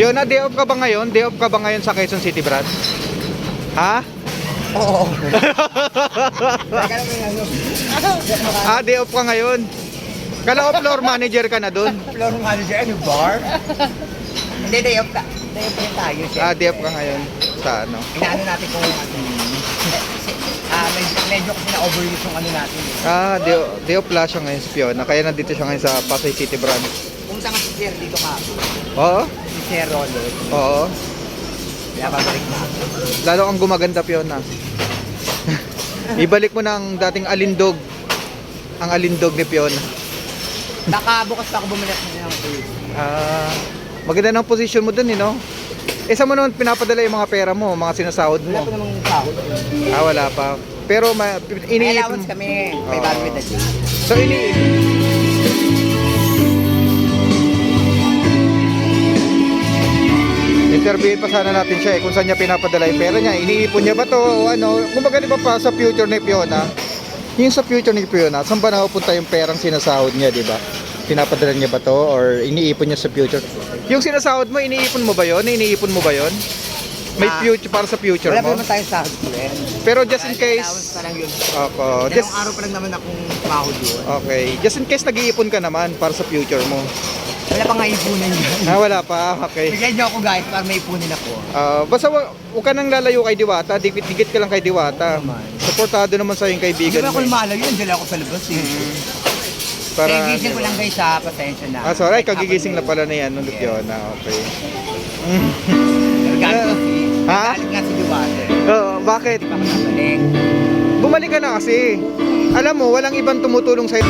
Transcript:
Fiona, day off ka ba ngayon? Day off ka ba ngayon sa Quezon City, Brad? Ha? Oo. Lang. Ah, day off ka ngayon. Kala ko floor manager ka na dun. Floor manager, ano bar? Hindi, day off ka. Day off rin tayo, syempre. Ah, day off ka ngayon. Sa ano? Inaano natin kung ano. Ah, medyo, medyo kasi na-overuse yung ano natin. eh. Ah, day, day off pala siya ngayon si Fiona. Kaya nandito siya ngayon sa Pasay City branch. Pumunta nga si Sir dito ka. Oo? Si Sir Rolo. Oo. Kaya babalik na. Lalo kang gumaganda, Fiona. Ibalik mo na ang dating alindog. Ang alindog ni Fiona. Baka bukas pa ako bumalik na ng tour. Ah, maganda ng position mo dun, eh, no? Eh, saan mo naman pinapadala yung mga pera mo, mga sinasahod Wala mo? pa namang sahod. Ah, wala pa. Pero ma, May iniipon allowance kami. May Oo. bago with the day. So, ini... Interviewin pa sana natin siya eh, kung saan niya pinapadala yung pera niya. Iniipon niya ba to o ano? Kung baga di ba pa sa future ni Fiona, yung sa future ni Fiona, saan ba napupunta yung perang sinasahod niya, di ba? Pinapadala niya ba to or iniipon niya sa future? Yung sinasahod mo, iniipon mo ba yon? Iniipon mo ba yon? May Ah. future para sa future Wala pa mo? naman tayong sahod ko eh. Pero just in Allowance case, pa lang yun. Opo, Dalawang just, araw pa lang naman akong sahod yun. okay, just in case nag-iipon ka naman para sa future mo. Wala pa nga ipunan yun. Ah, wala pa. Okay. Bigyan niyo ako guys para may ipunin ako. Ah, basta wa- huwag ka nang lalayo kay Diwata. Dikit-dikit ka lang kay Diwata. Oo naman. Supportado naman sa yung Hindi kaibigan ba mo. ako eh. lumalayo yun? Dala ako sa labas eh. Mm. Para, Para, gising ko lang guys ha, pasensya na. Ah, sorry. Kagigising na pala na yan. Nung Fiona. Okay. Nagalit ko si... Ha? Nagalit nga si Diwata. Oh, bakit? Hindi pa ako nabalik. Bumalik ka na kasi. Alam mo, walang ibang tumutulong sa'yo.